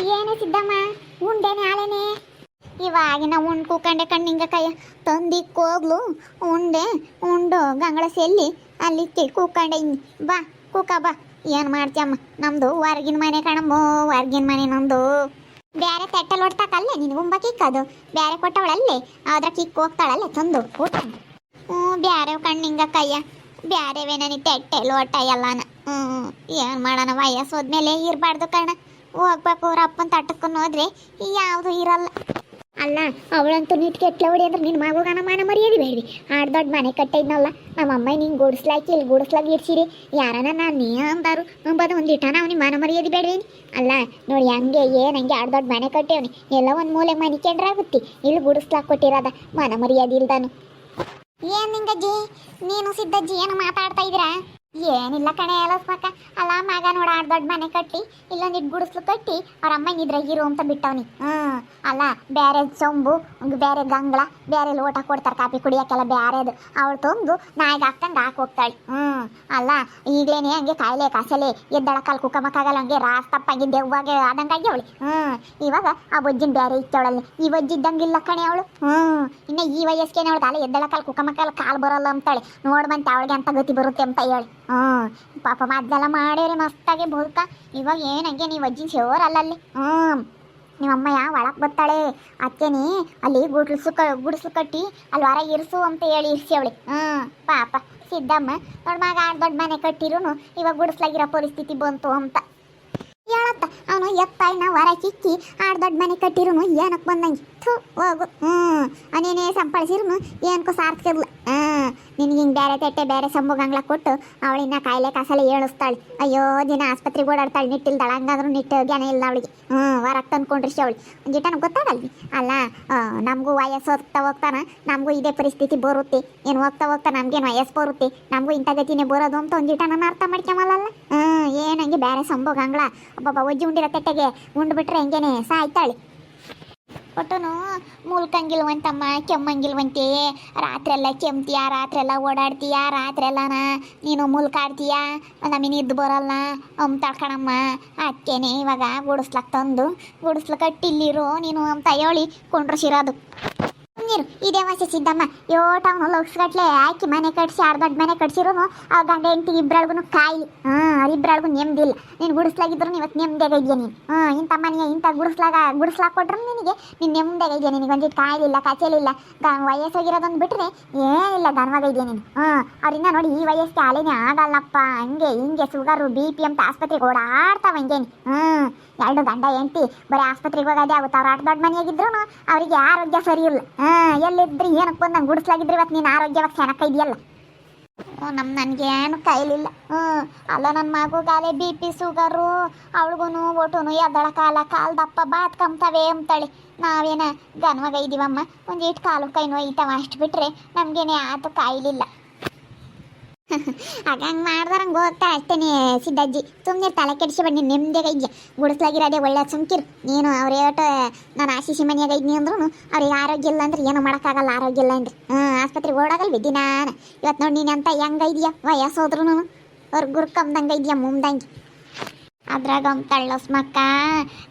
ಏನೇ ಸಿದ್ದಮ್ಮ, ಉಂಡೇನೆ ಆಳೆನೆ ಇವಾಗಿನ ಉಂಡು ಕೂಕಂಡೆ ಕಣ್ಣಿಂಗ ಕೈ ತಂದಿಕ್ಕೋಗ್ಲು ಉಂಡೆ, ಉಂಡು ಗಂಗಳ ಸೆಲ್ಲಿ. ಅಲ್ಲಿ ಕೂಕಂಡೆ ಬಾ, ಕೂಕ ಬಾ. ಏನು ಮಾಡ್ತೀಯಮ್ಮ? ನಮ್ಮದು ಹೊರ್ಗಿನ ಮನೆ ಕಾಣಮ್ಮ, ಹೊರ್ಗಿನ ಮನೆ ನಮ್ಮದು ಬ್ಯಾರೆ ತಟ್ಟಲ್ ಹೊಡ್ತಾಕಲ್ಲೇ, ನಿನ್ ಉಂಬ ಕಿಕ್ಕದು. ಬ್ಯಾರೆ ಕೊಟ್ಟವಳಲ್ಲೇ ಅದ್ರ ಕಿಕ್ ಹೋಗ್ತಾಳಲ್ಲೇ, ತಂದು ಊಟ ಹ್ಞೂ, ಬ್ಯಾರೆ ಕಣ್ಣಿಂಗ ಕೈಯ. ಬೇರೆವೇ ನನಗೆ ತೆಟ್ಟೆ ಲೋಟ ಎಲ್ಲಾನ. ಹ್ಞೂ, ಏನು ಮಾಡೋಣ ವಯಸ್ಸು ಹೋದ್ಮೇಲೆ ಇರಬಾರ್ದು ಕಣ. ಹೋಗ್ಬೇಕು ಅವ್ರ ಅಪ್ಪನ ತಟ್ಟಕ್ಕನ್ನು ಹೋದ್ರೆ ಯಾವುದು ಇರಲ್ಲ. ಅಲ್ಲ ಅವಳಂತೂ ನಿಟ್ ಕೆಟ್ಲ ಹೊಡಿ ಅಂದ್ರೆ ನಿನ್ನ ಮಗುಗನ ಮಾನ ಮರ್ಯಾದೆ ಬೇಡ್ರಿ. ಆಡ್ ದೊಡ್ಡ ಮನೆ ಕಟ್ಟಿದ್ನಲ್ಲ ನಮ್ಮ ಅಮ್ಮ ನಿಂಗೆ ಗುಡಿಸ್ಲಾಕಿ ಇಲ್ಲಿ ಗುಡಿಸ್ಲಾಗಿ ಇರ್ಸಿರಿ. ಯಾರನ ನಾನು ನೀ ಅಂದಾರು ಅಂಬದು ಒಂದು ಇಟ್ಟಾನ ಅವ್ನಿಗೆ ಮಾನ ಮರ್ಯಾದೆ ಬೇಡ್ರಿ ಅಲ್ಲ ನೋಡಿ ಹಂಗೆ ಏನು ಹಂಗೆ ಆಡ್ ದೊಡ್ಡ ಮನೆ ಕಟ್ಟೇವ್ನಿ ಎಲ್ಲ ಒಂದು ಮೂಲೆ ಮನೆ ಕೆಂಡ್ರಾಗುತ್ತಿ ಇಲ್ಲಿ ಗುಡಿಸ್ಲಾಕ್ ಕೊಟ್ಟಿರೋದ ಮಾನ ಮರ್ಯಾದೆ ಇಲ್ದಾನು. ಏನ್ ನಿಂಗಜ್ಜಿ? ನೀನು ಸಿದ್ದಜ್ಜಿ ಏನು ಮಾತಾಡ್ತಾ ಇದ್ದೀರಾ? ಏನಿಲ್ಲ ಕಣೆ ಮಕ್ಕ ಅಲ್ಲ ಮಗ ದೊಡ್ಡ ಮನೆ ಕಟ್ಟಿ ಇಲ್ಲೊಂದಿಟ್ಟು ಗುಡಿಸ್ಲು ಕಟ್ಟಿ ಅವ್ರ ಅಮ್ಮ ಇದ್ರೆ ಇರು ಅಂತ ಬಿಟ್ಟವನಿ. ಹ್ಮ್, ಅಲ್ಲ ಬೇರೆ ಸೊಂಬು ಬೇರೆ ಗಂಗಳ ಬೇರೆ ಲೋಟ ಕೊಡ್ತಾರೆ ಕಾಫಿ ಕುಡಿಯೋಕ್ಕೆಲ್ಲ ಬ್ಯಾರೆದು. ಅವಳು ತಂದು ನಾಯಿಗೆ ಹಾಕ್ತಂದು ಹಾಕಿ ಹೋಗ್ತಾಳೆ. ಹ್ಮ್, ಅಲ್ಲ, ಈಗಲೇನೆ ಹಂಗೆ ಕಾಯಿಲೆ ಕಾಸಲೆ, ಎದ್ದಳ ಕಾಲು ಕುಕ್ಕಮಕ್ಕಾಗಲ್ಲ, ಹಂಗೆ ರಾಸ್ ತಪ್ಪಾಗಿ ದೆವ್ವಾಗೆ ಆದಂಗಾಗಿ ಅವಳು. ಹ್ಮ್, ಇವಾಗ ಆ ಬೊಜ್ಜಿನ ಬೇರೆ ಇತ್ತವಳಲ್ಲಿ. ಈ ಬೊಜ್ಜಿದ್ದಂಗಿಲ್ಲ ಕಣೆ ಅವಳು. ಹ್ಮ್, ಇನ್ನ ಈ ವಯಸ್ಸಿಗೆ ಅವಳು ಎದ್ದಳ ಕಾಲು ಕುಕ್ಕಮಕ್ಕಾಗಲ್ಲ, ಕಾಲು ಬರಲ್ಲ ಅಂತಾಳೆ. ನೋಡ್ಬಂತೆ ಅವಳಿಗೆ ಅಂತ ಗತಿ ಬರುತ್ತೆ ಅಂತ ಹೇಳಿ. ಹ್ಮ್ ಪಾಪ ಮದ್ದೆಲ್ಲ ಮಾಡ್ಯಾರೆ ಮಸ್ತಾಗಿ ಬದುಕ ಇವಾಗ ಏನಂಗೆ ನೀವು ಅಜ್ಜಿ ಶೋರ್ ಅಲ್ಲಲ್ಲಿ ಹ್ಞೂ, ನಿಮ್ಮಮ್ಮ ಯಾವ ಒಳಗೆ ಬರ್ತಾಳೆ? ಅತ್ತೇನಿ ಅಲ್ಲಿ ಗುಡ್ಸು ಕ ಗುಡ್ಸು ಕಟ್ಟಿ ಅಲ್ಲಿ ಹೊರ ಇರಿಸು ಅಂತ ಹೇಳಿ ಇರಿಸಿ ಅವಳಿ ಹ್ಞೂ, ಪಾಪ ಸಿದ್ದಮ್ಮ ದೊಡ್ಡ ಮಗ, ದೊಡ್ಡ ಮನೆ ಕಟ್ಟಿರೂ ಇವಾಗ ಗುಡಿಸ್ಲಾಗಿರೋ ಪರಿಸ್ಥಿತಿ ಬಂತು ಅಂತ. ಹೇಳತ್ತ? ಅವನು ಎತ್ತಾಯಿ ನಾವು ಹೊರ ಕಿಕ್ಕಿ ಆಡ್ ದೊಡ್ಡ ಮನೆ ಕಟ್ಟಿರೂ ಏನಕ್ಕೆ ಬಂದಂಗೆ? ಥು, ಹೋಗು. ಹ್ಞೂ ಅನೇನೇ ಸಂಪಳಿಸಿರ್ನು. ಏನಕ್ಕೂ ಸಾರ್ಥಕಿರ್ಲ ಹಾಂ ನಿನಗೆ ಹಿಂಗೆ ಬೇರೆ ತೆಟ್ಟೆ ಬೇರೆ ಸಂಬು ಗಂಗ್ಲ ಕೊಟ್ಟು ಅವಳಿನ್ನ ಕಾಯಿಲೆ ಕಾಸಲೆ ಏಳಿಸ್ತಾಳೆ. ಅಯ್ಯೋ, ದಿನ ಆಸ್ಪತ್ರೆಗೆ ಓಡಾಡ್ತಾಳೆ. ನಿಟ್ಟಿಲ್ದಾಳ. ಹಂಗಾದ್ರೂ ನಿಟ್ಟು ಜ್ಞಾನ ಇಲ್ಲ ಅವಳಿಗೆ. ಹ್ಞೂ ಹೊರಗೆ ತಂದ್ಕೊಂಡ್ರಿ ಅವಳು. ಗಿಟ ನಮ್ಗೆ ಗೊತ್ತಾಗಲ್ವಿ? ಅಲ್ಲ ನಮಗೂ ವಯಸ್ಸು ಹೋಗ್ತಾ ಹೋಗ್ತಾನ. ನಮಗೂ ಇದೇ ಪರಿಸ್ಥಿತಿ ಬರುತ್ತೆ. ಏನು ಹೋಗ್ತಾ ಹೋಗ್ತಾ ನಮಗೇನು ವಯಸ್ಸು ಬರುತ್ತೆ? ನಮಗೂ ಇಂಥ ಗತಿನೇ ಬರೋದು ಅಂತ ಒಂದು ಜಿಟನ ಅರ್ಥ ಮಾಡ್ಕೊಂಬಲ್ಲ ಹ್ಞೂ ಏನಂಗೆ ಬೇರೆ ಸಂಬು ಗಂಗ್ಲ. ಒಬ್ಬೊಬ್ಬ ಒಜ್ಜಿ ಉಂಡಿರೋ ತೆಟ್ಟೆಗೆ ಉಂಡ್ಬಿಟ್ರೆ ಹೆಂಗೇನೆ ಸಾಯ್ತಾಳೆ. ಒಟ್ಟನು ಮುಲ್ಕಂಗಿಲ್ವಂತಮ್ಮ ಕೆಮ್ಮಂಗಿಲ್ವಂತೆ. ರಾತ್ರಿ ಎಲ್ಲ ಕೆಮ್ತೀಯ ರಾತ್ರಿ ಎಲ್ಲ ಓಡಾಡ್ತೀಯ ರಾತ್ರಿ ಎಲ್ಲನ ನೀನು ಮುಲ್ಕಾಡ್ತೀಯ ನಮಗೆ ಇದ್ದು ಬರಲ್ಲ. ಅಮ್ ತಳ್ಕಣಮ್ಮ ಅಕ್ಕೇನೆ ಇವಾಗ ಗುಡಿಸ್ಲಕ್ ತಂದು ಗುಡಿಸ್ಲಕ್ಕ ಕಟ್ಟಿಲ್ಲಿರು ನೀನು ಅಂತ ಹೇಳಿ ಕೊಂಡ್ರಸಿರೋದು ನೀರು. ಇದೇ ವಾಸಿ ಸಿದ್ದಮ್ಮ ಯೋಟ ಅವನು ಲಕ್ಷಗಟ್ಲೆ ಹಾಕಿ ಮನೆ ಕಟ್ಸಿ ಅರ್ಧ ಮನೆ ಕಟ್ಸಿರು ಆ ಗಂಡ ಹೆಂಡತಿ ಇಬ್ಬರಳ್ಗೂ ಕಾಯಿಲಿ. ಹಾಂ ಇಬ್ಬರಳ್ಗೂ ನೆಮ್ಮದಿಲ್ಲ ನೀನು ಗುಡಿಸ್ಲಾಗಿದ್ರು ಇವತ್ತು ನೆಮ್ಮದಿಯಾಗ ಇದೆಯಾ ನೀನು? ಹಾಂ, ಇಂಥ ಮನೆಗೆ ಇಂಥ ಗುಡಿಸ್ಲಾಗ ಗುಡಿಸ್ಲಾಕ್ ಕೊಟ್ರು ನಿನಗೆ? ನೀನು ನೆಮ್ಮದಿಯಾಗ ಇದೆಯಾ ನಿನಗೆ? ಒಂದಿಟ್ಟು ಕಾಯಿಲಿಲ್ಲ ಕಚೇಲಿಲ್ಲ ಗ, ವಯಸ್ಸಾಗಿರೋದೊಂದು ಬಿಟ್ಟರೆ ಏನಿಲ್ಲ ಗನ್ವಾಗ ಇದೆಯಾ ನೀನು? ಹಾಂ ಅವರಿಂದ ನೋಡಿ ಈ ವಯಸ್ಸಿಗೆ ಅಲೆನೇ ಆಗಲ್ಲಪ್ಪ. ಹಂಗೆ ಹಿಂಗೆ ಶುಗರು ಬಿ ಪಿ ಅಂತ ಆಸ್ಪತ್ರೆಗೆ ಓಡಾಡ್ತಾವ ಹಂಗೇನು ಹ್ಞೂ ಎರಡು ಗಂಡ ಹೆಂಡತಿ, ಬರೀ ಆಸ್ಪತ್ರೆಗೆ ಹೋಗೋದೇ ಆಗುತ್ತೆ ಅವ್ರು ಅಟ್ ದೊಡ್ಡ ಮನೆಯಾಗಿದ್ರು ಅವರಿಗೆ ಆರೋಗ್ಯ ಸರಿ ಇಲ್ಲ. ಹಾಂ ಎಲ್ಲಿದ್ರಿ? ಏನಕ್ಕೆ ಬಂದು ನಂಗೆ ಗುಡಿಸ್ಲಾಗಿದ್ರಿ ಇವತ್ತು ನೀನು ಆರೋಗ್ಯವಾಗಿ ಚೆನ್ನಾಗಿ ಇದೆಯಲ್ಲ? ನಮ್ಮ ನನಗೇನು ಕೈಲಿಲ್ಲ. ಹ್ಞೂ ಅಲ್ಲ ನನ್ನ ಮಗುಗಾಲೆ ಬಿ ಪಿ ಸುಗರು ಅವಳಿಗೂ ಒಟುನು ಎದ್ದಳ ಕಾಲ ಕಾಲು ದಪ್ಪ ಬಾತ್ ಕಂಬ್ತಾವೆ ಅಂತಾಳೆ. ನಾವೇನ ಗನ್ವಾಗ ಇದೀವಮ್ಮ? ಒಂದು ಇಟ್ಟು ಕಾಲು ಕೈ ನೋಯ್ತಾವ ಅಷ್ಟು ಬಿಟ್ಟರೆ ನಮಗೇನೆ ಆತು ಕಾಯಿಲಿಲ್ಲ. ಹಂಗೆ ಮಾಡ್ದಾರಂಗೆ ಹೋಗ್ತಾ ಅಷ್ಟೇನೆ ಸಿದ್ದಜ್ಜಿ. ಸುಮ್ಮನೆ ತಲೆ ಕೆಡಿಸಿ ಬನ್ನಿ ನೆಮ್ಮದಿಯಾಗ ಇದ್ಯ? ಗುಡಿಸ್ಲಾಗಿರೋದೇ ಒಳ್ಳೆ ಸುಮ್ಕಿರು. ನೀನು ಅವ್ರ ಏಟು ನಾನು ಆಶೀಶಿ ಮನೆಯಾಗ ಇದ್ನಿ ಅಂದ್ರೂ ಅವ್ರಿಗೆ ಆರೋಗ್ಯ ಇಲ್ಲ ಅಂದ್ರೆ ಏನು ಮಾಡೋಕ್ಕಾಗಲ್ಲ, ಆರೋಗ್ಯ ಇಲ್ಲ ಅಂದ್ರೆ. ಹ್ಞೂ ಆಸ್ಪತ್ರೆಗೆ ಓಡಾಗಲ್ಲ ಬಿದ್ದಿ ನಾನು ಇವತ್ತು ನೋಡಿ ನೀನು ಅಂತ ಹೆಂಗ ಇದೆಯಾ? ವಯಸ್ಸು ಅವ್ರ ಗುರ್ಕಂದಂಗೆ ಇದೆಯಾ, ಮುಂದಂಗೆ. ಅದ್ರಾಗ ಅವ್ನು ತಳ್ಳಸ್ ಮಕ್ಕ.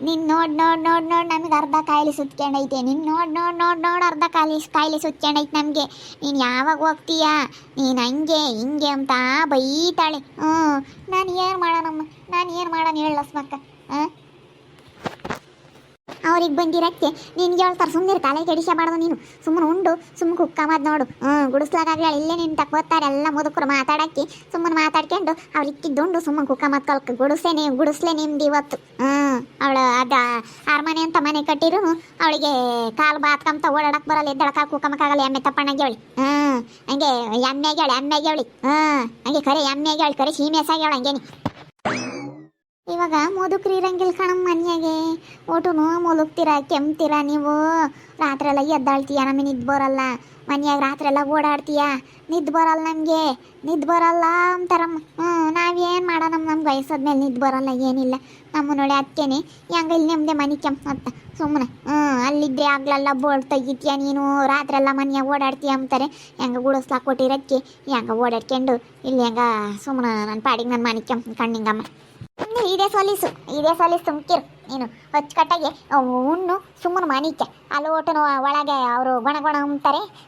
ನಿನ್ ನೋಡ್ ನೋಡ್ ನೋಡ್ ನೋಡ್ ನಮ್ಗೆ ಅರ್ಧ ಕಾಯಿಲೆ ಸುತ್ಕೊಂಡೈತೆ. ನಿನ್ ನೋಡ್ ನೋಡ್ ನೋಡ್ ನೋಡ್ ಅರ್ಧ ಕಾಯಿಲೆ ಕಾಯಿಲೆ ಸುತ್ಕೊಂಡೈತೆ ನಮಗೆ. ನೀನು ಯಾವಾಗ ಹೋಗ್ತೀಯಾ? ನೀನು ಹಂಗೆ, ಹಿಂಗೆ ಅಂತ ಬೈತಾಳೆ. ಹ್ಞೂ ನಾನು ಏನು ಮಾಡೋಣಮ್ಮ? ನಾನು ಏನು ಮಾಡೋಣ ಹೇಳಸ್ ಮಕ್ಕ? ಹಾಂ? ಅವ್ರಿಗೆ ಬಂದಿರಕ್ಕೆ ನಿನ್ಗೆ ಹೇಳ್ತಾರೆ ಸುಮ್ಮನೆ ತಲೆ ಕೆಡಿಸಬಾರ್ದು ನೀನು. ಸುಮ್ಮನೆ ಉಂಡು ಸುಮ್ಮನೆ ಕುಕ್ಕಮದ್ ನೋಡು. ಹ್ಞೂ ಗುಡಿಸ್ಲಾಗಲಿ ಇಲ್ಲೇ ನಿನ್ನ ತಕ್ಕೋತಾರೆ ಎಲ್ಲ ಮುದುಕರು ಮಾತಾಡಕ್ಕೆ, ಸುಮ್ಮನೆ ಮಾತಾಡ್ಕೊಂಡು ಅವ್ರು ಇಕ್ಕಿದ್ದುಂಡು ಸುಮ್ಮನೆ ಕುಕ್ಕಮದ್ ಕಲ್ಕ. ಗುಡಿಸೇ ನೀವು ಗುಡಿಸ್ಲೇ ನಿಮ್ದು ಇವತ್ತು. ಅವಳು ಅದ ಅರಮನೆ ಅಂತ ಮನೆ ಕಟ್ಟಿರು, ಅವಳಿಗೆ ಕಾಲು ಬಾತ್ಕಂತ ಓಡಾಡಕ್ಕೆ ಬರಲ್ಲ ಎದ್ದಳ ಕಾಲು ಕುಕ್ಕಮಕ್ಕಾಗಲ್ಲ ಎಮ್ಮೆ ತಪ್ಪಣ್ಣಗೆ ಅವಳಿ. ಹ್ಞೂ ಹಂಗೆ ಎಮ್ಮೆಗೆ ಅವಳಿ ಎಮ್ಮೆಗೆ ಅವಳಿ. ಹ್ಞೂ ಹಂಗೆ ಕರೆ ಎಮ್ಮೆಗೆ ಅವಳಿ, ಕರೆ ಸೀಮೆಸಾಗಿ ಅವಳು ಹಂಗೇನಿ. ಮುದುಕ್ರಿ ಇರಂಗಿಲ್ಲ ಕಣಮ್ಮ ಮನ್ಯಾಗೆ ಒಟುನು ಮುಲುಕ್ತೀರ, ಕೆಮ್ತೀರ ನೀವು? ರಾತ್ರೆಲ್ಲ ಎದ್ದಾಳ್ತೀಯ ನಮಗೆ, ನಿದ್ದು ಬರಲ್ಲ. ಮನ್ಯಾಗ ರಾತ್ರೆಲ್ಲ ಓಡಾಡ್ತೀಯಾ? ನಿದ್ದು ಬರಲ್ಲ ನಮಗೆ. ನಿದ್ದು ಬರಲ್ಲ ಅಂತಾರಮ್ಮ ಹ್ಞೂ ನಾವೇನು ಮಾಡೋಣ ನಮ್ಗೆ ವಯಸ್ಸಾದ್ಮೇಲೆ ನಿದ್ದು ಬರಲ್ಲ, ಏನಿಲ್ಲ. ನಮ್ಮ ನೋಡಿ ಅದಕ್ಕೇನೆ ಹೆಂಗ ಇಲ್ಲಿ ನಿಮ್ಮದೇ ಮನೆ ಅಂತ ಸುಮ್ಮನೆ ಹ್ಞೂ ಅಲ್ಲಿದ್ದೆ ಆಗ್ಲಲ್ಲ ಬೋರ್ಡ್ ತೆಗಿತೀಯ ನೀನು? ರಾತ್ರೆಲ್ಲ ಮನ್ಯಾಗ ಓಡಾಡ್ತೀಯ ಅಂತಾರೆ. ಹೆಂಗ ಗುಡಿಸ್ಲಾಕ್ ಕೊಟ್ಟಿರಕ್ಕೆ, ಹೆಂಗ ಓಡಾಡ್ಕೊಂಡು, ಇಲ್ಲಿ ಹೆಂಗ ಸುಮ್ಮನೆ ನನ್ನ ಪಾಡಿಗೆ ನನ್ನ ಮನೆ ಕೆಂಪು ಕಣ್ಣಿಂಗಮ್ಮ. ಇದೇ ಸೊಲೀಸು ಇದೇ ಸೊಲೀಸು ಸುಮ್ಕಿರು ನೀನು ಅಚ್ಚುಕಟ್ಟಾಗಿ ಉಣ್ಣು ಸುಮ್ಮನೆ ಮಾನಿಕೆ ಅಲ್ಲಿ ಓಟನು ಒಳಗೆ ಅವರು ಗೊಣ ಗೊಣ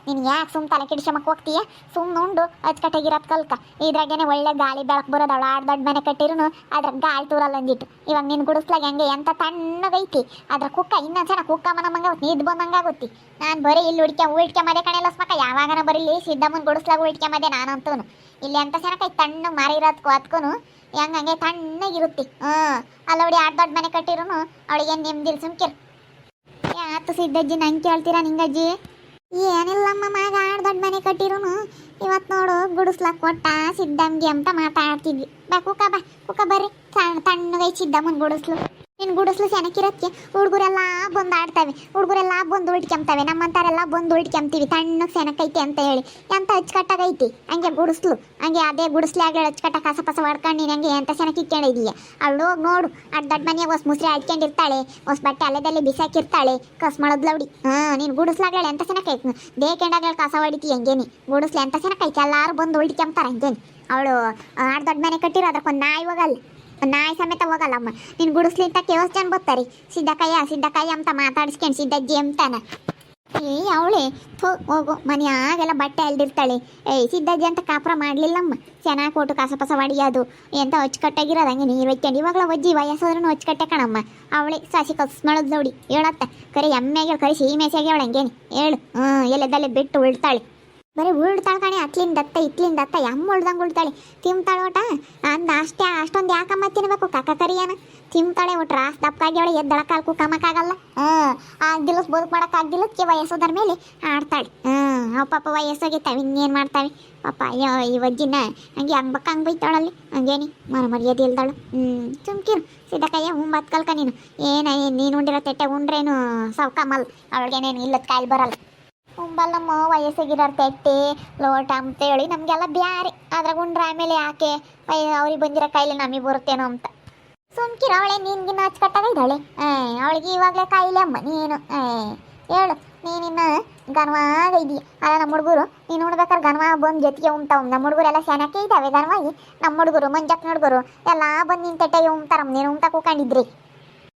ನೀನು ಯಾಕೆ ಸುಮ್ಮ ತಲೆ ಕಿಡಿಸಮಕ್ಕೆ ಹೋಗ್ತೀಯ? ಸುಮ್ಮನೆ ಉಂಡು ಅಚ್ಚುಕಟ್ಟಾಗಿರೋದು ಕಲ್ಕ. ಇದ್ರಾಗೇನೆ ಒಳ್ಳೆ ಗಾಳಿ ಬೆಳಕು ಬರೋದ ಆಡ್ ದೊಡ್ಡ ಮನೆ ಕಟ್ಟಿರೂ ಅದ್ರ ಗಾಳಿ ತೂರಲ್ಲ ಅಂದಿಟ್ಟು ಇವಾಗ ನೀನು ಗುಡಿಸ್ಲಾಗ ಹೆಂಗೆ ಎಂತ ತಣ್ಣಗೈತಿ. ಅದ್ರ ಕುಕ್ಕ ಇನ್ನೊಂದು ಜನ ಕುಕ್ಕ ಮನ ಮಂಗ ಬಂದಂಗೆ ಬಂದಂಗಾಗುತ್ತಿ ನಾನು ಬರೀ ಇಲ್ಲಿ ಹುಡ್ಕ್ಯ ಉಳ್ಕೆ ಮದೆ ಕಣೆ ಸ್ಮಕ ಯಾವಾಗನ ಬರೀಲಿ ಸಿದ್ದಮ್ಮನ ಗುಡಿಸ್ಲಾಗ ಉಳ್ಕೆ ಮದೆ ನಾನಂತೂ ಇಲ್ಲಿ ಎಂತ ಸೆನಕೈ ತಣ್ಣ ಮಾರಿರೋದಕ್ಕೂ ಅದಕ್ಕೂ ಹೆಂಗ ಹಂಗೆ ತಣ್ಣಗಿರುತ್ತೆ. ಹ್ಞೂ ಅಲ್ಲವಡಿ ಆಡ್ ದೊಡ್ಡ ಮನೆ ಕಟ್ಟಿರೂ ಅವಳಿಗೆ ನೆಮ್ಮದಿಲ್ ಸುಮ್ಕಿರ್ ಯಾತು ಸಿದ್ದಜ್ಜಿ, ನಂಗೆ ಕೇಳ್ತೀರಾ ನಿಂಗಜ್ಜಿ? ಏನಿಲ್ಲಮ್ಮ ಮಗ, ಆಡ್ ದೊಡ್ಡ ಮನೆ ಕಟ್ಟಿರೂ ಇವತ್ತು ನೋಡು ಗುಡಿಸ್ಲಾಕ್ ಕೊಟ್ಟ ಸಿದ್ದಮ್ಗೆ ಅಂತ ಮಾತಾಡ್ತಿದ್ವಿ. ಬಾ ಕುಕ್ಕ ಬಾ ಕುಕ್ಕ ಬರ್ರಿ. ತಣ್ಣ ತಣ್ಣಗೈ ಸಿದ್ದಮ್ಮನ ಗುಡಿಸ್ಲು. ನಿನ್ ಗುಡಿಸ್ಲು ಸೆನಕಿರಕ್ಕೆ ಹುಡುಗರೆಲ್ಲ ಬಂದು ಆಡ್ತವೆ ಹುಡುಗರೆಲ್ಲ ಬಂದು ಉಳ್ಟ್ಕೊಂತವೆ ನಮ್ಮಂತಾರೆಲ್ಲ ಬಂದು ಉಳ್ಟ್ಕೊಂತೀವಿ ತಣ್ಣಗೆ ಸೆನಕೈತಿ ಅಂತ ಹೇಳಿ. ಎಂತ ಅಚ್ಚುಕಟ್ಟಾಗೈತಿ? ಹಂಗೆ ಗುಡಿಸ್ಲು, ಹಂಗೆ ಅದೇ ಗುಡಿಸ್ಲಿ ಆಗಲಿ ಹಚ್ಕಟ್ಟ ಕಸ ಪಸ ಹೊಡ್ಕೊಂಡು ನೀನು ಹಂಗೆ ಎಂತ ಸೆನಕ್ ಇಕ್ಕೊಂಡಿದೀಯ ಅವಳು ಹೋಗಿ ನೋಡು ಅಡ್ ದೊಡ್ಡ ಮನೆಯಾಗ ಹೊಸ ಮುಸ್ರಿ ಆಡ್ಕೊಂಡಿರ್ತಾಳೆ ಹೊಸ ಬಟ್ಟೆ ಅಲ್ಲೆದಲ್ಲಿ ಬಿಸಾಕಿರ್ತಾಳೆ, ಕಸ್ ಮಾಡೋದು ಲೌಡಿ ಹಾಂ, ನೀನು ಗುಡಿಸ್ಲಾಗ್ಲಿ ಎಂತ ಸೆನಕೈತಿ ದೇಕೆಂಡಾಗ್ಲಿ ಕಸ ಹೊಡಿತಿ ಹಂಗೇನಿ? ಗುಡಿಸ್ಲಿ ಎಂತ ಸೆನಕೈತಿ ಎಲ್ಲರೂ ಬಂದು ಉಳ್ಟ್ಕೊಂತಾರೆ ಹಂಗೇನಿ? ಅವಳು ಆಡ್ ದೊಡ್ಡ ಮನೆ ಕಟ್ಟಿರೋ ಅದಕ್ಕೊಂದು ನಾಯಿ ಹೋಗಲ್ಲ. ನಾಯಿ ಸಮೇತ ಹೋಗಲ್ಲಮ್ಮ ನೀನು ಗುಡಿಸ್ಲಿಂತ ಕೇವಸ್ ಜನ ಬರ್ತಾರೆ. ಸಿದ್ದಕಯ್ಯ ಸಿದ್ದಕಯ್ಯ ಅಂತ ಮಾತಾಡಿಸ್ಕೊಂಡು ಸಿದ್ದಜ್ಜಿ ಅಂತಾನ ಏ, ಅವಳೆ, ಥೋ, ಹೋಗು, ಮನೆಯಾಗೆಲ್ಲ ಬಟ್ಟೆ ಅಲ್ದಿರ್ತಾಳೆ. ಏಯ್ ಸಿದ್ದಜ್ಜಿ ಅಂತ ಕಾಪುರ ಮಾಡ್ಲಿಲ್ಲಮ್ಮ. ಚೆನ್ನಾಗಿ ಕೊಟ್ಟು ಕಸ ಪಸ ಅದು ಎಂತ ಅಚ್ಚುಕಟ್ಟಾಗಿರೋದು ಹಂಗೆ ನೀರು ಒಯ್ಕೊಂಡು. ಇವಾಗಲ ಒಜ್ಜಿ ವಯಸ್ಸಾದ್ರೂ ಅಚ್ಚುಕಟ್ಟೆ ಕಣಮ್ಮ. ಅವಳೆ ಸಾಸಿ ಕಸ್ ಮಾಡೋದು ನೋಡಿ. ಹೇಳತ್ತ. ಕರೆ ಎಮ್ಮೆಗೆ ಕರೆ ಸೀಮೆಸಿಯಾಗಿ ಅವಳು ಹಂಗೇನಿ. ಹೇಳು. ಹ್ಞೂ ಬಿಟ್ಟು ಉಳ್ತಾಳೆ. ಬರೀ ಉಳ್ತಾಳೆ ಕಣೆ, ಅತ್ಲಿಂದ ಅತ್ತ, ಇತ್ಲಿಂದ ಅತ್ತ, ಎಮ್ಮ ಉಳ್ದಂಗೆ ಉಳ್ತಾಳೆ. ತಿಂತಾಳೆ ಒಟ? ಅಂದ ಅಷ್ಟೇ ಅಷ್ಟೊಂದು ಯಾಕಮ್ಮ ತಿನ್ಬೇಕು? ಕಕ್ಕ ಕರಿಯನ ತಿಂತಾಳೆ ಒಟ್ಟು ರಾಸ್ ದಪ್ಪಾಗಿ ಅವಳು ಎದ್ದಳಕಾಲ್ ಕುಕ್ಕಮಕ್ಕಾಗಲ್ಲ ಹ್ಞೂ ಆಗ್ದಿಲ್ಲ, ಬದುಕು ಮಾಡೋಕ್ಕಾಗ್ದಿಲ್ಲಕ್ಕೆ ವಯಸ್ಸೋದ್ರ ಮೇಲೆ ಆಡ್ತಾಳೆ. ಹ್ಞೂ ಅವ್ ಪಾಪ ವಯಸ್ಸೋಗಿತ್ತಾವೆ ಇನ್ನೇನು ಮಾಡ್ತಾವೆ? ಪಾಪ, ಅಯ್ಯೋ, ಈ ವಜ್ಜಿನ ಹಂಗೆ ಹಂಗ್ಬಕ್ಕ ಹಂಗೆ ಬೈತಾಳಲ್ಲಿ ಹಂಗೇನಿ ಮರ ಮರ್ಯಾದೆ ಇಲ್ದಾಳು. ಹ್ಞೂ ಚುಮ್ಕಿರು ಸಿದ್ದಕ್ಕಯ್ಯ ಹ್ಞೂ ಬತ್ಕಲ್ಕ ನೀನು. ಏನ ನೀನು ಉಂಡಿರೋ ತೆಟ್ಟೆ ಉಂಡ್ರೇನು ಸೌಕಮಲ್ ಅವಳಿಗೇನೇನು ಇಲ್ಲದ ಕಾಯಿಲೆ ಬರಲ್ಲ. ಉಂಬಲ್ಲಮ್ಮ ವಯಸ್ಸಿಗಿರೋರ್ ತೆಟ್ಟಿ, ಲೋಟ ಅಂತೇಳಿ ನಮಗೆಲ್ಲ ಬ್ಯಾರೆ. ಅದ್ರಾಗ ಉಂಡ್ರ ಆಮೇಲೆ ಯಾಕೆ? ಅವ್ರಿಗೆ ಬಂದಿರೋ ಕಾಯಿಲೆ ನಮಗೆ ಬರುತ್ತೇನೋ ಅಂತ. ಸುಮ್ಕಿರ, ಅವಳೆ ನಿನ್ಗಿನ್ನ ಅಚ್ಚುಕಟ್ಟಾಗ ಇದ್ದಾಳೆ. ಅವಳಿಗೆ ಇವಾಗಲೇ ಕಾಯಿಲೆ ಅಮ್ಮ ನೀನು. ಹೇಳು ನೀನಿನ್ನ ಗನ್ವಾಗ ಇದೀಯ ಅಲ್ಲ ನಮ್ಮ ಹುಡುಗರು, ನೀನು ನೋಡ್ಬೇಕಾದ್ರೆ ಗನ್ವ ಬಂದು ಜೊತೆಗೆ ಉಣ್ತಾವ. ನಮ್ಮ ಹುಡುಗರೆಲ್ಲ ಸೆನಕ್ಕೆ ಇದ್ದಾವೆ ಗನ್ವಾಗಿ. ನಮ್ಮ ಹುಡುಗರು ಮಂಜಕ್ಕೆ ಹುಡುಗರು, ಎಲ್ಲ ಬಂದು ನಿನ್ನ ತಟ್ಟೆಗೆ ಉಣ್ತಾರಮ್ಮ. ನೀನು ಉಮ್ತಾ ಕೂಕೊಂಡಿದ್ರಿ.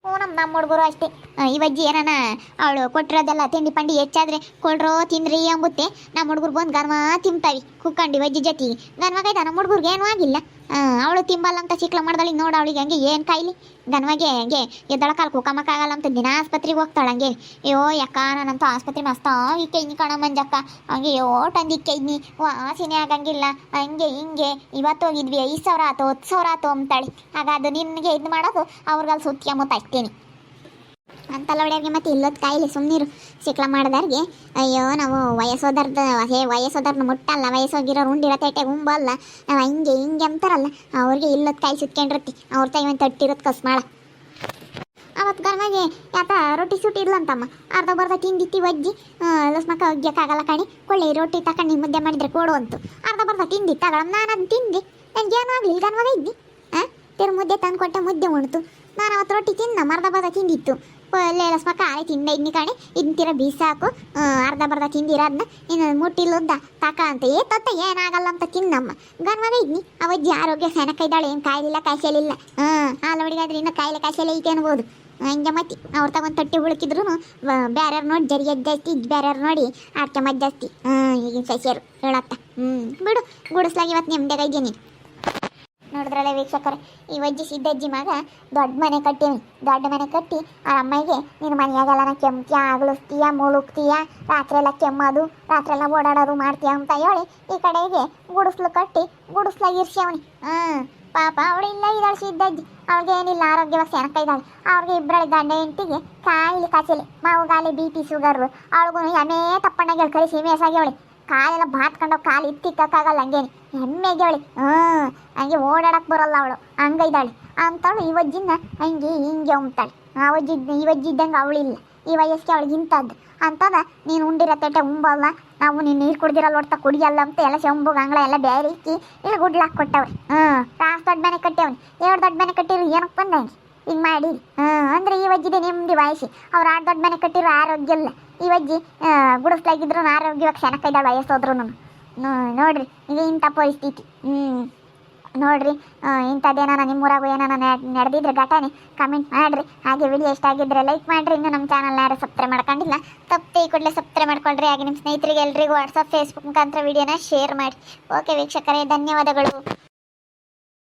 ಹ್ಞೂ, ನಮ್ಮ ನಮ್ಮ ಹುಡುಗರು ಅಷ್ಟೇ. ಇವಜ್ಜಿ ಏನಾನ ಅವಳು ಕೊಟ್ಟಿರೋದೆಲ್ಲ ತಿಂಡಿ ಪಂಡಿ ಹೆಚ್ಚಾದ್ರೆ ಕೊಡ್ರೋ ತಿಂದ್ರಿ ಅಂಬುತ್ತೆ. ನಮ್ಮ ಹುಡುಗರು ಬಂದು ಗರ್ಮ ತಿಂತಾವಿ ಕುಕ್ಕಂಡು ಇವಜ್ಜಿ ಜೊತೆಗೆ. ಗರ್ಮಾಗೈತ ನಮ್ಮ ಹುಡುಗರ್ಗೆ ಏನೂ ಆಗಿಲ್ಲ. ಅವಳು ತಿಂಬಲ್ಲ ಅಂತ ಚಿಕ್ಲ ಮಾಡ್ದಳಿ. ನೋಡು ಅವಳಿಗೆ ಹಂಗೆ, ಏನು ಕಾಯಿಲಿ? ಗನ್ವಾಗೆ ಹಂಗೆ? ಎದ್ದಳಕಾಲ ಕುಕ್ಕಮಕ್ಕಾಗಲ್ಲ ಅಂತ ದಿನ ಆಸ್ಪತ್ರೆಗೆ ಹೋಗ್ತಾಳೆ ಹಂಗೆ. ಅಯ್ಯೋ ಯಕ್ಕ ನಾನಂತೂ ಆಸ್ಪತ್ರೆ ಮಸ್ತ ಇಕ್ಕೈನಿ ಕಣ ಮಂಜಕ್ಕ ಹಂಗೆ, ಅಯ್ಯೋ ಟಂದು ಇಕ್ಕೈನಿ ವಾಸನೆ ಆಗಂಗಿಲ್ಲ. ಹಂಗೆ, ಹಿಂಗೆ. ಇವತ್ತು ಹೋಗಿದ್ವಿ, ಐದು ಸಾವಿರ ಆತು, ಹತ್ತು ಸಾವಿರ ಆತು ಅಂತಾಳೆ. ಆಗ ಅದು ನಿನಗೆ ಇದು ಮಾಡೋದು ಅವ್ರಿಗಲ್ಲಿ ಸುತ್ಕೊಂಬತ್ತ ಅಷ್ಟೇನಿ ಅಂತಲ್ಲ ಮತ್ತೆ ಇಲ್ಲದ ಕಾಯಿಲೆ ಸುಮ್ಮನಿರು ಸಿಕ್ಲ ಮಾಡ್ದಾರ್ಗೆ ಅಯ್ಯೋ ನಾವು ವಯಸ್ಸೋದರ್ದ, ಹೇ ವಯಸ್ಸೋದರ್ನ ಮುಟ್ಟಲ್ಲ ವಯಸ್ಸೋಗಿರೋರು ಉಂಡಿರೋ ತೇಟೆ ಉಂಬಲ್ಲ ನಾವು ಹಿಂಗೆ ಹಿಂಗೆ ಅಂತಾರಲ್ಲ, ಅವ್ರಿಗೆ ಇಲ್ಲದ ಕಾಯಿ ಸುತ್ಕೊಂಡಿರತ್ತಿ ಅವ್ರ ತಾಯಿ ಒಂದು ತಟ್ಟಿರೋದು ಕಸ್ ಮಾಡ ಅವತ್ತು ಗರ್ಮಗೆ ಯಾತ ರೊಟ್ಟಿ ಸುಟ್ಟಿ ಇಡ್ಲಂತಮ್ಮ, ಅರ್ಧ ಬರ್ಧ ತಿಂದಿತ್ತಿ ಒಜ್ಜಿ ಲಸ್ಮಕ್ಕ ಒಗ್ಯಕ್ಕಾಗಲ್ಲ ಕಣಿ, ಕೊಳ್ಳಿ ರೊಟ್ಟಿ ತಕೊಂಡು ಮುದ್ದೆ ಮಾಡಿದ್ರೆ ಕೊಡು ಅಂತು. ಅರ್ಧ ಬರ್ಧ ತಿಂದಿ ತಗೊಳಮ್ ನಾನು ಅದು ತಿಂದೆ ನನಗೇನು ಆಗಲಿ ಗನ್ವಾಗ ಇದ್ದಿ ಹಾಂ ತಿರು ಮುದ್ದೆ ತಂದು ಕೊಟ್ಟೆ ಮುದ್ದೆ ಉಣ್ತು. ನಾನು ಅವತ್ತು ರೊಟ್ಟಿ ತಿಂದ ಅರ್ಧ ಬರ್ಧ ತಿಂದಿತ್ತು. ಒಳ್ಳೆ ಲಸ್ಮಕ್ಕ ಆಯ್ತು ಹಿಂದೆ ಇದ್ನಿ ಕಣೆ ಇಂತಿರ ತೀರ ಬೀಸಾಕು ಆ, ಅರ್ಧ ಬರ್ಧ ತಿಂದಿರ ಅದನ್ನ ಇನ್ನು ಮುಟ್ಟಿಲ್ಲುದ್ದ ತಾಕ ಅಂತ ಏ ತತ್ತ ಏನಾಗಲ್ಲ ಅಂತ ತಿನ್ನಮ್ಮ. ಗನ್ವಾಗ ಇದ್ನಿ. ಅವಜ್ಜಿ ಆರೋಗ್ಯ ಸೆನಕ ಇದ್ದಾಳೆ ಏನು ಕಾಯಿಲಿಲ್ಲ ಕಾಯಿಸಲಿಲ್ಲ ಹಾಂ ಹಾಲು ಹೊಡಿಗಾದ್ರೆ ಇನ್ನೂ ಕಾಯಿಲೆ ಕಾಯಿಸಲೇ ಐತೆ ಅನ್ಬೋದು. ಹಂಗೆ ಮತ್ತೆ ಅವ್ರ ತಗೊಂಡು ತಟ್ಟಿ ಉಳುಕಿದ್ರು ಬೇರೆಯವ್ರು ನೋಡಿ ಜರಿಗೆ ಜಾಸ್ತಿ ಬೇರೆಯವ್ರು ನೋಡಿ ಆಡ್ಕೆ ಮದ್ದು ಜಾಸ್ತಿ ಹ್ಞೂ ಈಗಿನ ಸಸ್ಯರು ಹೇಳತ್ತ. ಹ್ಞೂ ಬಿಡು ಗುಡಿಸ್ಲಾಗ ಇವತ್ತು ನಿಮ್ದಾಗ ಇದ್ದೀನಿ. ನೋಡಿದ್ರಲ್ಲ ವೀಕ್ಷಕರೇ? ಈ ವಜ್ಜಿ ಸಿದ್ದಜ್ಜಿ ಮಗ ದೊಡ್ಡ ಮನೆ ಕಟ್ಟಿನಿ. ದೊಡ್ಡ ಮನೆ ಕಟ್ಟಿ ಆ ಅಮ್ಮಗೆ ನೀನು ಮನೆಯಾಗೆಲ್ಲ ಕೆಮ್ತೀಯ ಆಗ್ಲಿಸ್ತೀಯ ಮುಳುಗ್ತೀಯ ರಾತ್ರಿ ಎಲ್ಲ ಕೆಮ್ಮದು ರಾತ್ರಿ ಎಲ್ಲ ಓಡಾಡೋದು ಮಾಡ್ತೀಯ ಅಂತ ಹೇಳಿ ಈ ಕಡೆಗೆ ಗುಡಿಸ್ಲು ಕಟ್ಟಿ ಗುಡಿಸ್ಲಾಗ ಅವನಿ ಹಾಂ, ಪಾಪ ಅವಳು ಇಲ್ಲ ಇದ್ದಾಳೆ ಸಿದ್ದಜ್ಜಿ. ಅವ್ಳಿಗೆ ಏನಿಲ್ಲ ಆರೋಗ್ಯವಾಗಿ ಸೆಣಕ ಇದ್ದಾಳೆ. ಅವ್ರಿಗೆ ಇಬ್ಬರಲ್ಲಿ ಗಂಡ ಹೆಂಡತಿಗೆ ಕಾಯಿಲೆ ಮಾವು ಮಾವುಗಾಲಿ ಬಿ ಪಿ, ಶುಗರ್. ಅವಳಿಗೂ ಎಮೇ ತಪ್ಪಣ್ಣಗೆ ಕರಿ ಸೀಮೆಸಾಗ್ಯವಳೆ ಕಾಲೆಲ್ಲ ಬಾತ್ಕೊಂಡು ಕಾಲು ಇತ್ತಿಕ್ಕಾಗಲ್ಲ ಹಂಗೇನಿ. ಹೆಮ್ಮೆಗೆ ಅವಳಿ ಹ್ಞೂ, ಹಂಗೆ ಓಡಾಡಕ್ಕೆ ಬರಲ್ಲ ಅವಳು. ಹಂಗೈದಾಳೆ. ಅಂತವಳು ಇವಜ್ಜಿನ ವಜ್ಜಿನ ಹಂಗೆ ಹಿಂಗೆ ಉಮ್ತಾಳೆ. ಆ ಇವಜ್ಜಿದ್ದಂಗೆ ಅವಳಿಲ್ಲ ಈ ವಯಸ್ಸಿಗೆ ಅವಳಿಗೆ ಇಂಥದ್ದು. ಅಂತದ, ನೀನು ಉಂಡಿರೋ ತಟ್ಟೆ ಉಂಬಲ್ಲ. ನಾವು ನೀನು ನೀರು ಕುಡ್ದಿರಲ್ಲ ಒಡ್ತಾ ಕುಡಿಯಲ್ಲ ಅಂತ ಎಲ್ಲ ಸೆಂಬು ಗಂಗಳ ಎಲ್ಲ ಬೇರೆ ಇಕ್ಕಿ, ಇಲ್ಲಿ ಗುಡ್ಲಾಕ್ ಕೊಟ್ಟವ್ರಿ ಹ್ಞೂ, ರಾಸ್ ದೊಡ್ಡ ಮನೆ ಕಟ್ಟೇವ್ನಿ. ಎರಡು ದೊಡ್ಡ ಮನೆ ಕಟ್ಟಿರಿ? ಏನಕ್ಕೆ ಬಂದಂಗೆ ಹಿಂಗೆ ಮಾಡಿ ಹ್ಞೂ, ಅಂದರೆ ಈ ವಜ್ಜಿದೆ ನೆಮ್ಮದಿ ವಯಸ್ಸಿ ಅವ್ರು ಆಡ್ ದೊಡ್ಡ ಮನೆ ಕಟ್ಟಿರೋ ಆರೋಗ್ಯ ಇಲ್ಲ. ಈ ವಜ್ಜಿ ಗುಡಿಸ್ಲಾಗಿದ್ರು ಆರೋಗ್ಯವಾಗಿ ಚೆನ್ನಾಗಿದ್ದಾಳೆ ವಯಸ್ಸೋದ್ರು ನೋಡ್ರಿ, ಈಗ ಇಂಥ ಪರಿಸ್ಥಿತಿ. ಹ್ಞೂ ನೋಡ್ರಿ ಇಂಥದ್ದೇನಾನ ನಿಮ್ಮೂರಾಗೂ ಏನಾನ ನಡೆದಿದ್ರೆ ಘಟನೆ ಕಮೆಂಟ್ ಮಾಡ್ರಿ. ಹಾಗೆ ವಿಡಿಯೋ ಇಷ್ಟ ಆಗಿದ್ರೆ ಲೈಕ್ ಮಾಡ್ರಿ. ಇನ್ನು ನಮ್ಮ ಚಾನಲ್ ಯಾರು ಸಬ್ಸ್ಕ್ರೈಬ್ ಮಾಡ್ಕೊಂಡಿಲ್ಲ ತಪ್ಪದೆ ಈ ಕೂಡಲೇ ಸಬ್ಸ್ಕ್ರೈಬ್ ಮಾಡ್ಕೊಳ್ರಿ. ಹಾಗೆ ನಿಮ್ಮ ಸ್ನೇಹಿತರಿಗೆ ಎಲ್ರಿಗೂ ವಾಟ್ಸಪ್ ಫೇಸ್ಬುಕ್ ಮುಖಾಂತರ ವಿಡಿಯೋನ ಶೇರ್ ಮಾಡಿ ಓಕೆ ವೀಕ್ಷಕರೇ, ಧನ್ಯವಾದಗಳು.